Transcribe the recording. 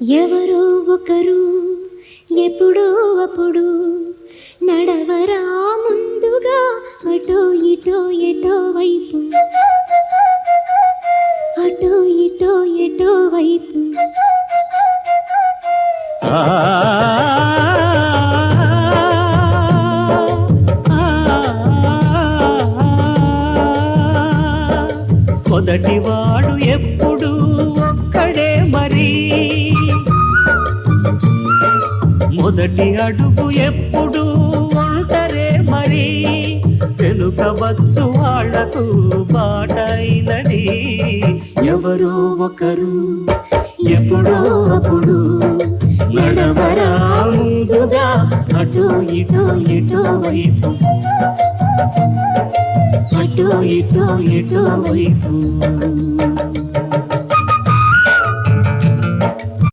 ఎవరో ఒకరు ఎప్పుడో అప్పుడు నడవరా ముందుగా అటో ఇటో ఎటో వైపు. అటో ఇటో ఎటో వైపు. ఆ, మొదటివాడు ఎప్పుడు మొదటి అడుగు ఎప్పుడు ఒంటరే మరి? తెలుకవచ్చు వాళ్ళకు బాటైనది ఎవరో ఒకరు ఎప్పుడో అప్పుడు నడవరా ముందుగా అటు ఇటు ఇటు వైపు. అటు ఇటు ఇటు వైపు.